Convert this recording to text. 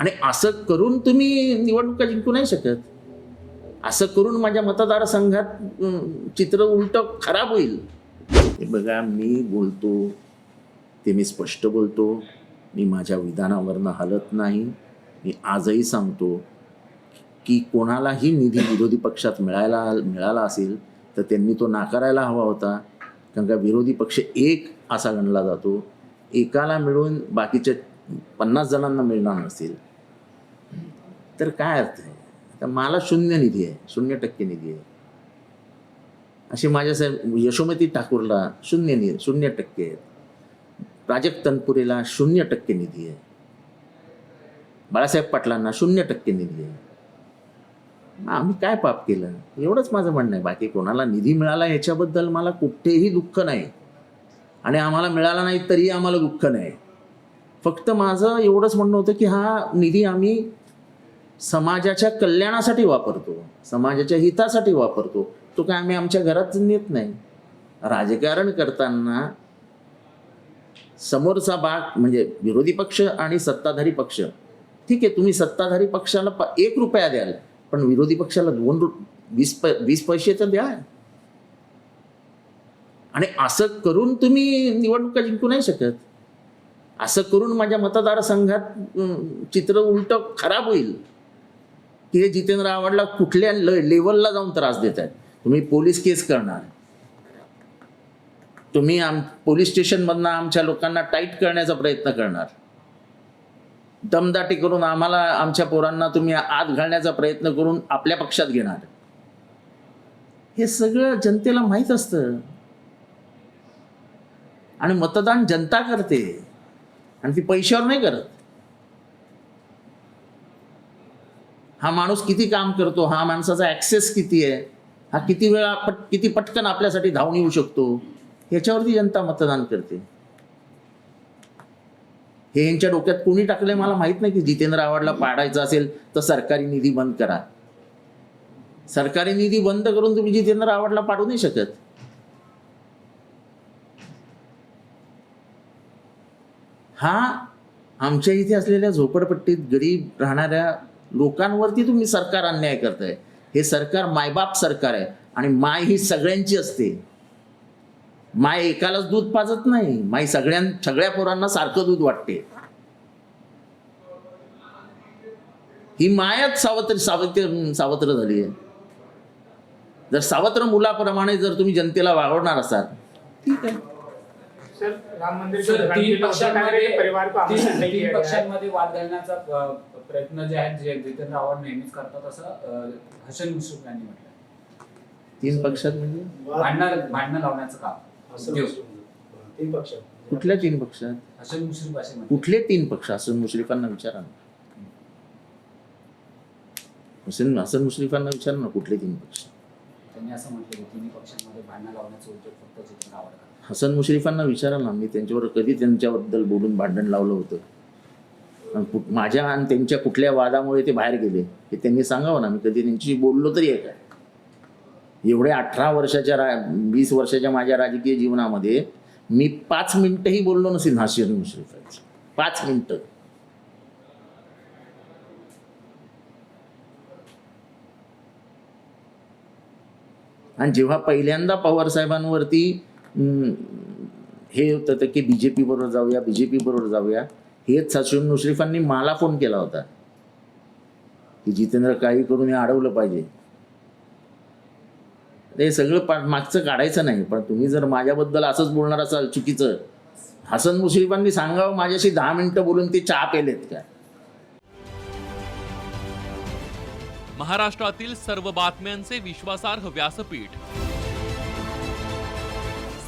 आणि असं करून तुम्ही निवडणुका जिंकू नाही शकत. असं करून माझ्या मतदारसंघात चित्र उलट खराब होईल. हे बघा मी बोलतो ते मी स्पष्ट बोलतो. मी माझ्या विधानावरनं हलत नाही. मी आजही सांगतो की कोणालाही निधी विरोधी पक्षात मिळायला मिळाला असेल तर त्यांनी तो नाकारायला हवा होता. कारण का विरोधी पक्ष एक असा गणला जातो. एकाला मिळून बाकीच्या पन्नास जणांना मिळणार नसेल. तर काय अर्थ आहे? तर मला शून्य निधी आहे शून्य टक्के निधी आहे. असे माझ्यासाहेब यशोमती ठाकूरला शून्य नि शून्य टक्के आहेत. प्राजक्त तनपुरेला शून्य टक्के निधी आहे. बाळासाहेब पाटलांना शून्य टक्के निधी आहे. आम्ही काय पाप केलं? एवढंच माझं म्हणणं आहे. बाकी कोणाला निधी मिळाला याच्याबद्दल मला कुठेही दुःख नाही. आणि आम्हाला मिळाला नाही तरी आम्हाला दुःख नाही. फक्त माझं एवढंच म्हणणं होतं की हा निधी आम्ही समाजाच्या कल्याणासाठी वापरतो समाजाच्या हितासाठी वापरतो. तो काय आम्ही आमच्या घरात नेत नाही. राजकारण करताना समोरचा भाग म्हणजे विरोधी पक्ष आणि सत्ताधारी पक्ष ठीक आहे तुम्ही सत्ताधारी पक्षाला प- एक रुपया द्याल पण विरोधी पक्षाला दोन रु वीस प वीस पैसे तर द्या. आणि असं करून तुम्ही निवडणुका जिंकू नाही शकत. असं करून माझ्या मतदारसंघात चित्र उलट खराब होईल. की हे जितेंद्र आव्हाडला कुठल्या ल- लेवलला जाऊन त्रास देत आहेत? तुम्ही पोलीस केस करणार. तुम्ही आम पोलीस स्टेशनमधनं आमच्या लोकांना टाईट करण्याचा प्रयत्न करणार. दमदाटी करून आम्हाला आमच्या पोरांना तुम्ही आत घालण्याचा प्रयत्न करून आपल्या पक्षात घेणार. हे सगळं जनतेला माहीत असतं. आणि मतदान जनता करते. आणि ती पैशावर नाही करत. हा माणूस किती काम करतो? हा माणसाचा ॲक्सेस किती आहे? हा किती वेळा पट किती पटकन आपल्यासाठी धावून येऊ शकतो? याच्यावरती जनता मतदान करते. हे यांच्या डोक्यात कोणी टाकलंय मला माहीत नाही की जितेंद्र आव्हाडला पाडायचं असेल तर सरकारी निधी बंद करा. सरकारी निधी बंद करून तुम्ही जितेंद्र आव्हाडला पाडू नाही शकत. हा आमच्या इथे असलेल्या झोपडपट्टीत गरीब राहणाऱ्या लोकांवरती तुम्ही सरकार अन्याय करताय. हे सरकार मायबाप सरकार आहे आणि माय ही सगळ्यांची असते. माय एकालाच दूध पाजत नाही माय सगळ्यां सगळ्या पोरांना सारखं दूध वाटते. ही मायाच सावत्र सावत्र सावत्र झाली आहे. जर सावत्र मुलाप्रमाणे जर तुम्ही जनतेला वागवणार असाल ठीक आहे. सर राम मंदिर सर तीन परिवार को पक्षांमध्ये नहीं तीन किया गया है। पक्षांमध्ये वाद घालण्याचा अ, प्रयत्न जे आहेत जे जितेंद्र आव्हाड नेहमीच करतात असं अ, हसन मुश्रीफ यांनी म्हटलं तीन पक्षात म्हणजे? भांडणं भांडणं लावण्याचं काम. असं देव. तीन पक्ष कुठल्या तीन पक्षात? हसन मुश्रीफ असे म्हणतात. कुठले तीन पक्ष? हसन मुश्रीफांना विचारा ना. हुसेन हसन मुश्रीफांना विचारा ना कुठले तीन पक्ष? त्यांनी असं म्हटलं की तिन्ही पक्षांमध्ये भांडणं लावण्याचा उद्योग फक्त जितेंद्र आव्हाड करतात. हसन मुश्रीफांना विचारा ना मी त्यांच्यावर कधी त्यांच्याबद्दल बोलून भांडण लावलं होतं. माझ्या आणि त्यांच्या कुठल्या वादामुळे ते बाहेर गेले हे त्यांनी सांगावं ना मी कधी त्यांच्याशी बोललो तरी आहे काय? एवढ्या अठरा वर्षाच्या रा वीस वर्षाच्या माझ्या राजकीय जीवनामध्ये मी पाच मिनिटंही बोललो नसेल हसन मुश्रीफांची पाच मिनटं. आणि जेव्हा पहिल्यांदा पवार साहेबांवरती हे होतं तर की बी जे पी बरोबर जाऊया बी जे पी बरोबर जाऊया. हेच सचिन मुश्रीफांनी मला फोन केला होता. की जितेंद्र काही करून हे अडवलं पाहिजे. ते सगळं पा मागचं काढायचं नाही पण तुम्ही जर माझ्याबद्दल असंच बोलणार असाल चुकीचं हसन मुश्रीफांनी सांगावं माझ्याशी दहा मिनिटं बोलून ते चहा पेलेत का? महाराष्ट्रातील सर्व बातम्यांचे विश्वासार्ह व्यासपीठ.